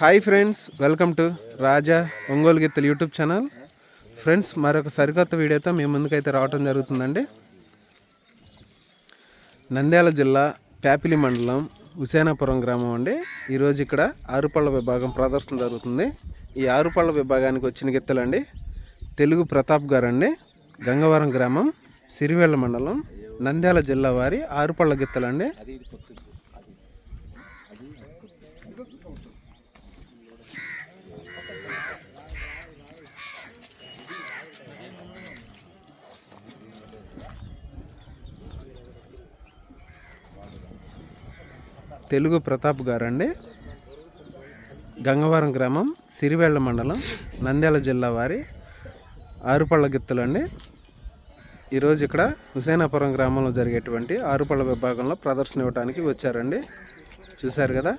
Hi friends welcome to Raja Ongole గిత్తలు YouTube channel friends మరొక సరికొత్త వీడియోతో మీ ముందుకైతే రావటం జరుగుతుందండి. నంద్యాల జిల్లా ప్యాపిలి మండలం హుసేనాపురం గ్రామం అండి. ఈరోజు ఇక్కడ ఆరుపళ్ళ విభాగం ప్రదర్శన జరుగుతుంది. ఈ ఆరుపళ్ళ విభాగానికి వచ్చిన గిత్తలండి తెలుగు ప్రతాప్ గారండి. గంగవరం గ్రామం సిరివేళ్ళ మండలం నంద్యాల జిల్లా వారి ఆరుపళ్ళ గిత్తలండి. తెలుగు ప్రతాప్ గారండి. గంగవరం గ్రామం సిరివేళ్ళ మండలం నంద్యాల జిల్లా వారి ఆరుపళ్ళ గిత్తులండి. ఈరోజు ఇక్కడ హుసేనాపురం గ్రామంలో జరిగేటువంటి ఆరుపళ్ళ విభాగంలో ప్రదర్శన ఇవ్వడానికి వచ్చారండి. చూశారు కదా?